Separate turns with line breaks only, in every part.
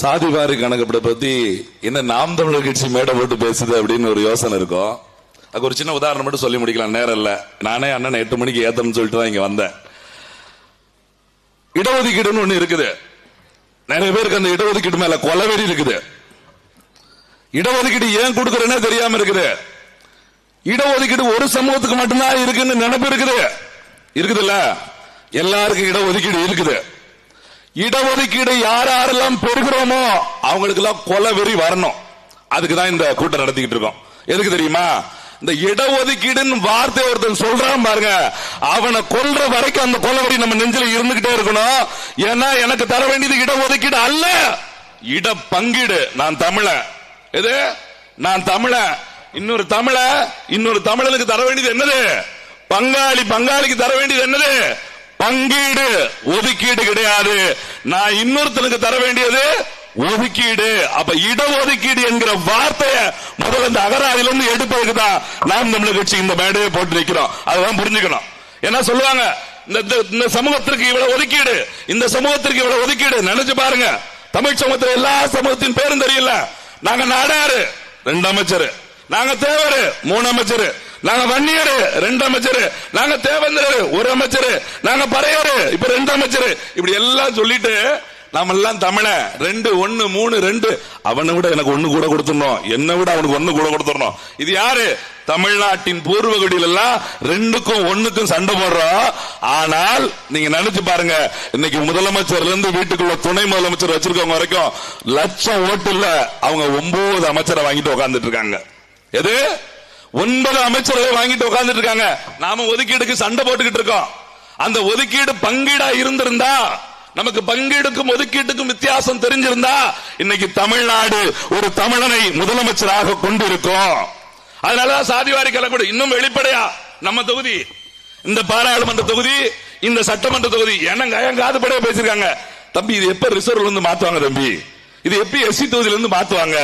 சாதிவாரி கணக்கெடுப்பை பத்தி என்ன நாம் தமிழர் கட்சி மேடை போட்டு பேசுது அப்படின்னு ஒரு யோசனை இருக்கும். அதுக்கு ஒரு சின்ன உதாரணம் மட்டும் சொல்லி முடிக்கலாம் நேரம் இல்ல. நானே அண்ணன் எட்டு மணிக்கு ஏத்தணும்னு சொல்லிட்டு தான் இங்க வந்தேன். இடஒதுக்கீடுன்னு ஒண்ணு இருக்குது. நிறைய பேருக்கு அந்த இடஒதுக்கீடு மேல கொலவெறி இருக்குது. இடஒதுக்கீடு ஏன் கொடுக்கறேன்னே தெரியாம இருக்குது. இடஒதுக்கீடு ஒரு சமூகத்துக்கு மட்டும்தான் இருக்குன்னு நினைப்பு இருக்குது. இருக்குதுல்ல? எல்லாருக்கும் இடஒதுக்கீடு இருக்குது. இடஒதுக்கீடு யார் யாரெல்லாம் பெறுகிறோமோ அவங்களுக்கு எல்லாம் கொலை வெறி வரணும். அதுக்கு தான் இந்த கூட்டம் நடத்திக்கிட்டு இருக்கோம். எதுக்கு தெரியுமா? இந்த இடஒதுக்கீடுன்னு வார்த்தை ஒருத்தன் சொல்றான் பாருங்க. அவனை கொல்ற வரைக்கும் அந்த கொலவெறி நம்ம நெஞ்சில இருந்துகிட்டே இருக்கணும். ஏன்னா எனக்கு தர வேண்டியது இடஒதுக்கீடு அல்ல. இட பங்கீடு நான் தமிழ எது? நான் தமிழ இன்னொரு தமிழ இன்னொரு தமிழனுக்கு தர வேண்டியது என்னது? பங்காளி பங்காளிக்கு தர வேண்டியது என்னது? பங்கீடு ஒதுக்கீடு கிடையாது. நான் இன்னொருத்தனுக்கு தர வேண்டியது ஒதுக்கீடு. அப்ப இடஒதுக்கீடு என்கிற வார்த்தையை முதல்ல இந்த அகராதில இருந்து எடுப்பதுக்கு தான் நாம் தமிழர் கட்சி இந்த மேடையை போட்டு வைக்கிறோம் அதுதான் புரிஞ்சுக்கணும். என்ன சொல்லுவாங்க? இந்த இந்த சமூகத்திற்கு இவ்வளவு ஒதுக்கீடு. இந்த சமூகத்திற்கு இவ்வளவு ஒதுக்கீடு. நினைச்சு பாருங்க. தமிழ் சமூகத்தில் எல்லா சமூகத்தின் பேரும் தெரியல. நாங்க நாடாரு ரெண்டு அமைச்சர். நாங்க தேவரு மூணு அமைச்சர். நாங்க வன்னியரு ரெண்டு அமைச்சர். நாங்க தேவேந்திரரு ஒரு அமைச்சர். நாங்க பறையரு இப்ப ரெண்டு அமைச்சர். இப்படி எல்லாம் சொல்லிட்டு நாம எல்லாம் தமிழ ரெண்டு ஒன்னு மூணு ரெண்டு. அவனை விட எனக்கு ஒண்ணு கூட கொடுத்துடணும். என்னை விட அவனுக்கு ஒண்ணு கூட கொடுத்துடணும். இது யாரு? தமிழ்நாட்டின் பூர்வகுடியில எல்லாம் ரெண்டுக்கும் ஒண்ணுக்கும் சண்டை போடுறோம் ஆனால் நீங்க நினைச்சு பாருங்க இன்னைக்கு முதலமைச்சர்ல இருந்து வீட்டுக்குள்ள துணை முதலமைச்சர் வச்சிருக்கவங்க வரைக்கும் லட்சம் ஓட்டு இல்ல அவங்க ஒன்பது அமைச்சரை வாங்கிட்டு உட்காந்துட்டு இருக்காங்க. எது? ஒன்பது அமைச்சர்களை வாங்கிட்டு உட்கார்ந்துட்டு இருக்காங்க. நாம ஒதுக்கீடுக்கு சண்டை போட்டுக்கிட்டு இருக்கோம். அந்த ஒதுக்கீடு பங்கீடா இருந்திருந்தா நமக்கு பங்கீடுக்கும் ஒதுக்கீட்டுக்கும் வித்தியாசம் தெரிஞ்சிருந்தா இன்னைக்கு தமிழ்நாடு ஒரு தமிழனை முதலமைச்சராக கொண்டிருக்கும். அதனாலதான் சாதிவாரி கலக்கூட இன்னும் வெளிப்படையா நம்ம தொகுதி இந்த பாராளுமன்ற தொகுதி இந்த சட்டமன்ற தொகுதி என்னங்க என் காதுபடியா பேசிருக்காங்க தம்பி இது எப்ப ரிசர்வ்ல இருந்து மாத்துவாங்க தம்பி? இது எப்ப எஸ்சி தொகுதியில இருந்து மாத்துவாங்க?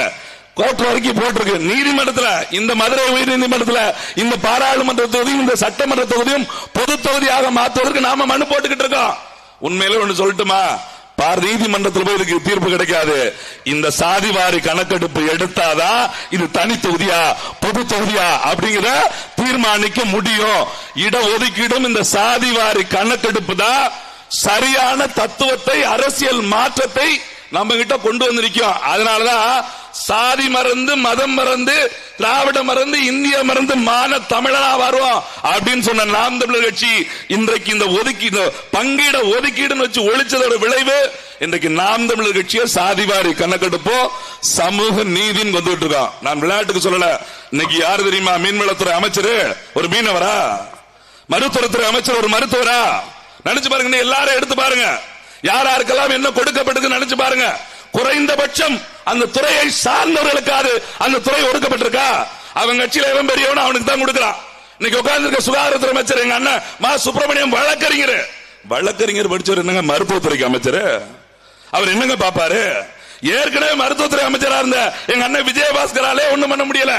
கோர்ட் வரைக்கும் போட்டிருக்கு. நீதிமன்றத்தில் இந்த மதுரை உயர் நீதிமன்றத்தில் இந்த பாராளுமன்ற தொகுதியும் இந்த சட்டமன்ற தொகுதியும் பொது தொகுதியாக மாற்றுவதற்கு நாம மனு போட்டுக்கிட்டு இருக்கோம். உண்மையிலே ஒன்று சொல்லட்டுமா? பார் நீதிமன்றத்தில் போய் இதுக்கு தீர்ப்பு கிடைக்காது. இந்த சாதிவாரி கணக்கெடுப்பு எடுத்தாதான் இது தனி தொகுதியா பொது தொகுதியா அப்படிங்கிற தீர்மானிக்க முடியும். இடஒதுக்கீடும் இந்த சாதிவாரி கணக்கெடுப்பு தான் சரியான தத்துவத்தை அரசியல் மாற்றத்தை நம்ம கிட்ட கொண்டு வந்திருக்கோம். அதனாலதான் சாதி மறந்து மதம் மறந்து திராவிட மறந்து இந்திய மறந்து மான தமிழனா வருவோம் அப்படின்னு சொன்ன நாம் தமிழர் கட்சி இன்றைக்கு இந்த ஒதுக்கீடு பங்கீட ஒதுக்கீடுன்னு வச்சு ஒழிச்சதோட விளைவு இன்றைக்கு நாம் தமிழர் கட்சியை சாதிவாரி கணக்கெடுப்போ சமூக நீதின்னு வந்துட்டு இருக்கோம். நான் விளையாட்டுக்கு சொல்லல. இன்னைக்கு யாரு தெரியுமா? மீன்வளத்துறை அமைச்சர்? ஒரு மீனவரா? மருத்துவத்துறை அமைச்சர் ஒரு மருத்துவரா? நினைச்சு பாருங்க எல்லாரும் எடுத்து பாருங்க. யார் யாருக்கெல்லாம் என்ன கொடுக்கப்பட்டது நினைச்சு பாருங்க. குறைந்தபட்சம் அந்த துறையை சார்ந்தவர்களுக்காது அந்த துறை ஒடுக்கப்பட்டிருக்கா? அவன் கட்சியில எவன் பெரியவன் அவனுக்கு தான் கொடுக்கறான் இன்னைக்கு உட்கார்ந்து இருக்க சுகாதாரத்துறை அமைச்சர் எங்க அண்ணன் மா சுப்பிரமணியம் வழக்கறிஞர். வழக்கறிஞர் படிச்சவர் என்னங்க? மருத்துவத்துறைக்கு அமைச்சர்? அவர் என்னங்க பாப்பாரு? ஏற்கனவே மருத்துவத்துறை அமைச்சரா இருந்த எங்க அண்ணன் விஜயபாஸ்கராலே ஒண்ணும் பண்ண முடியல.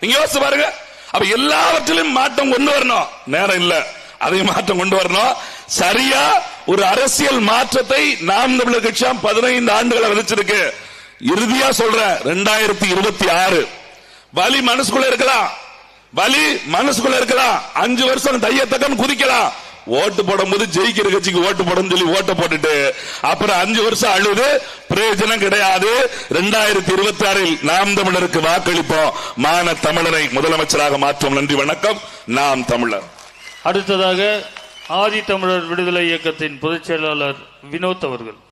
நீங்க யோசிச்சு பாருங்க. அப்ப எல்லாவற்றிலும் மாற்றம் கொண்டு வரணும். நேரம் இல்ல. அதை மாற்றம் கொண்டு வரணும். சரியா ஒரு அரசியல் மாற்றத்தை நாம் தமிழர் கட்சியா பதினைந்து ஆண்டுகளை விதைச்சிருக்கு. இறுதியா சொல்றேன் ரெண்டாயிரத்தி இருபத்தி ஆறு. வலி மனசுக்குள்ள இருக்கலாம். வலி மனசுக்குள்ள இருக்கலாம். அஞ்சு வருஷம் தையத்தக்கன்னு குதிக்கலாம். ஓட்டு போடும்போது ஜெயிக்கிற கட்சிக்கு ஓட்டு போடும் சொல்லி ஓட்ட போட்டுட்டு அப்புறம் அஞ்சு வருஷம் அழுது பிரயோஜனம் கிடையாது. ரெண்டாயிரத்தி இருபத்தி ஆறில் நாம் தமிழருக்கு வாக்களிப்போம். மான தமிழரை முதலமைச்சராக மாற்றும். நன்றி வணக்கம். நாம் தமிழர்.
அடுத்ததாக ஆதி தமிழர் விடுதலை இயக்கத்தின் பொதுச் செயலாளர் வினோத் அவர்கள்.